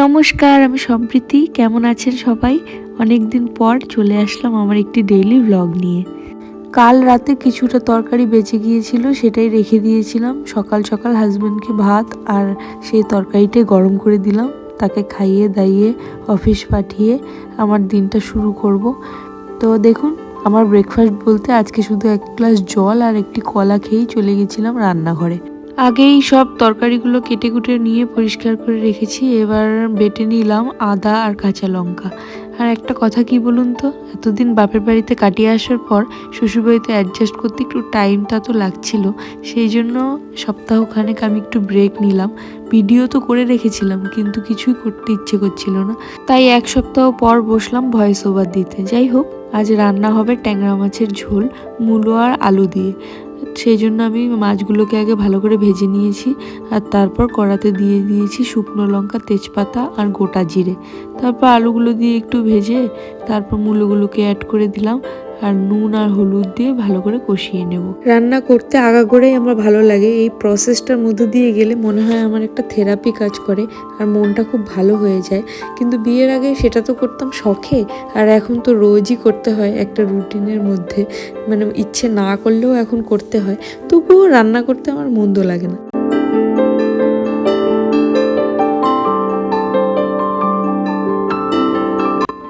নমস্কার, আমি সম্প্রীতি। কেমন আছেন সবাই? অনেক দিন পর চলে আসলাম আমার একটি ডেইলি ভ্লগ নিয়ে। কাল রাতে কিছুটা তরকারি বেঁচে গিয়েছিল, সেটাই রেখে দিয়েছিলাম। সকাল সকাল হাজব্যান্ডকে ভাত আর সেই তরকারিটাই গরম করে দিলাম। তাকে খাইয়ে দাইয়ে অফিস পাঠিয়ে আমার দিনটা শুরু করব। তো দেখুন, আমার ব্রেকফাস্ট বলতে আজকে শুধু এক গ্লাস জল আর একটি কলা খেয়েই চলে গেছিলাম রান্নাঘরে। আগেই সব তরকারিগুলো কেটে কুটে নিয়ে পরিষ্কার করে রেখেছি। এবার বেটে নিলাম আদা আর কাঁচা লঙ্কা। আর একটা কথা কি বলুন তো? এতদিন বাপের বাড়িতে কাটিয়ে আসার পর শ্বশুরবাড়িতে অ্যাডজাস্ট করতে একটু টাইমটা তো লাগছিল। সেই জন্য সপ্তাহখানেক আমি একটু ব্রেক নিলাম। ভিডিও তো করে রেখেছিলাম, কিন্তু কিছুই করতে ইচ্ছে করছিল না। তাই এক সপ্তাহ পর বসলাম ভয়েস ওভার দিতে। যাই হোক, আজ রান্না হবে ট্যাংরা মাছের ঝোল, মূলো আর আলু দিয়ে। সেই জন্য আমি মাছগুলোকে আগে ভালো করে ভেজে নিয়েছি আর তারপর কড়াতে দিয়ে দিয়েছি শুকনো লঙ্কা, তেজপাতা আর গোটা জিরে। তারপর আলুগুলো দিয়ে একটু ভেজে তারপর মূলোগুলোকে অ্যাড করে দিলাম। আর নুন আর হলুদ দিয়ে ভালো করে কষিয়ে নেব। রান্না করতে আগাগোড়াই আমার ভালো লাগে। এই প্রসেসটার মধ্যে দিয়ে গেলে মনে হয় আমার একটা থেরাপি কাজ করে আর মনটা খুব ভালো হয়ে যায়। কিন্তু বিয়ের আগে সেটা তো করতাম শখে আর এখন তো রোজই করতে হয় একটা রুটিনের মধ্যে। মানে ইচ্ছে না করলেও এখন করতে হয়। তবুও রান্না করতে আমার মন্দ লাগে না।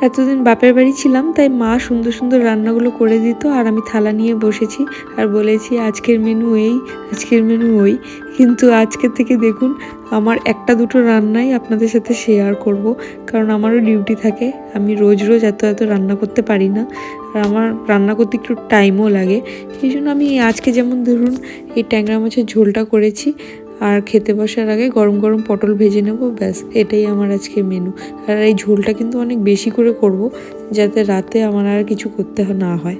এতদিন বাপের বাড়ি ছিলাম, তাই মা সুন্দর সুন্দর রান্নাগুলো করে দিত আর আমি থালা নিয়ে বসেছি আর বলেছি, আজকের মেনু এই, আজকের মেনু ওই। কিন্তু আজকে থেকে দেখুন, আমার একটা দুটো রান্নাই আপনাদের সাথে শেয়ার করব, কারণ আমারও ডিউটি থাকে। আমি রোজ রোজ এত এত রান্না করতে পারি না, আর আমার রান্না করতে একটু টাইমও লাগে। সেই জন্য আমি আজকে যেমন ধরুন, এই ট্যাংরা মাছের ঝোলটা করেছি আর খেতে বসার আগে গরম গরম পটল ভেজে নেব, ব্যাস, এটাই আমার আজকে মেনু আর এই ঝোলটা কিন্তু অনেক বেশি করে করব, যাতে রাতে আমার আর কিছু করতে না হয়।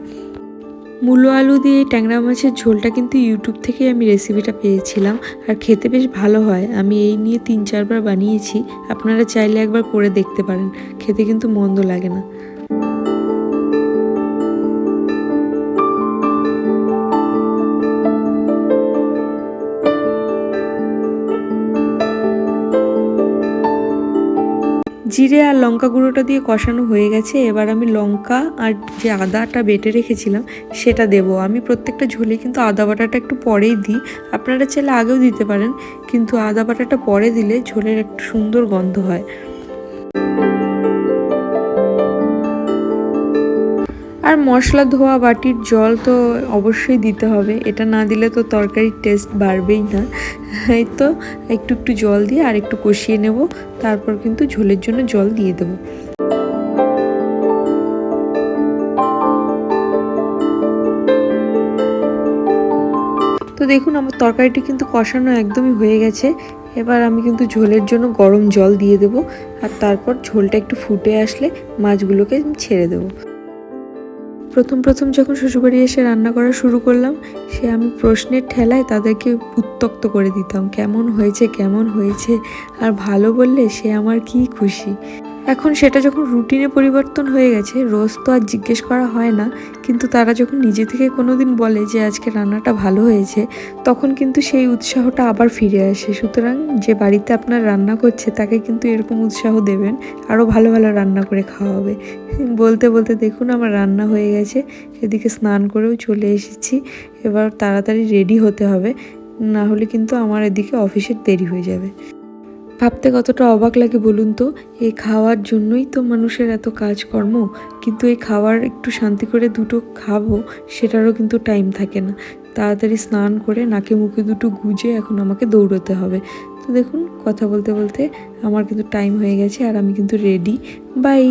মূলো আলু দিয়ে ট্যাংরা মাছের ঝোলটা কিন্তু ইউটিউব থেকে আমি রেসিপিটা পেয়েছিলাম, আর খেতে বেশ ভালো হয়। আমি এই নিয়ে তিন চারবার বানিয়েছি, আপনারা চাইলে একবার করে দেখতে পারেন, খেতে কিন্তু মন্দ লাগে না। জিরে আর লঙ্কা গুঁড়োটা দিয়ে কষানো হয়ে গেছে। এবার আমি লঙ্কা আর যে আদাটা বেটে রেখেছিলাম, সেটা দেব। আমি প্রত্যেকটা ঝোলে কিন্তু আদা বাটাটা একটু পরেই দিই। আপনারা চাইলে আগেও দিতে পারেন, কিন্তু আদা বাটাটা পরে দিলে ঝোলের একটু সুন্দর গন্ধ হয়। আর মশলা ধোয়া বাটির জল তো অবশ্যই দিতে হবে। এটা না দিলে তো তরকারির টেস্ট বাড়বেই না। এই তো একটু একটু জল দিয়ে আর একটু কষিয়ে নেব। তারপর কিন্তু ঝোলের জন্য জল দিয়ে দেবো। তো দেখুন, আমার তরকারিটি কিন্তু কষানো একদমই হয়ে গেছে। এবার আমি কিন্তু ঝোলের জন্য গরম জল দিয়ে দেব। আর তারপর ঝোলটা একটু ফুটে আসলে মাছগুলোকে ছেড়ে দেবো। প্রথম প্রথম যখন শ্বশুরবাড়ি এসে রান্না করা শুরু করলাম, সে আমি প্রশ্নের ঠেলায় তাদেরকে উত্তক্ত করে দিতাম, কেমন হয়েছে কেমন হয়েছে, আর ভালো বললে সে আমার কি খুশি। এখন সেটা যখন রুটিনে পরিবর্তন হয়ে গেছে, রোজ তো আর জিজ্ঞেস করা হয় না, কিন্তু তারা যখন নিজে থেকে কোনো দিন বলে যে আজকে রান্নাটা ভালো হয়েছে, তখন কিন্তু সেই উৎসাহটা আবার ফিরে আসে। সুতরাং যে বাড়িতে আপনার রান্না করছে, তাকে কিন্তু এরকম উৎসাহ দেবেন, আরও ভালো ভালো রান্না করে খাওয়াবে। বলতে বলতে দেখুন আমার রান্না হয়ে গেছে, এদিকে স্নান করেও চলে এসেছি, এবার তাড়াতাড়ি রেডি হতে হবে, না হলে কিন্তু আমার এদিকে অফিসের দেরি হয়ে যাবে। ভাবতে কতটা অবাক লাগে বলুন তো? এই খাওয়ার জন্যই তো মানুষের এত কাজকর্ম। কিন্তু এই খাওয়ার একটু শান্তি করে দুটো খাব, সেটারও কিন্তু টাইম থাকে না। তাড়াতাড়ি স্নান করে নাকে মুখে দুটো গুজে এখন আমাকে দৌড়োতে হবে। তো দেখুন, কথা বলতে বলতে আমার কিন্তু টাইম হয়ে গেছে আর আমি কিন্তু রেডি বাই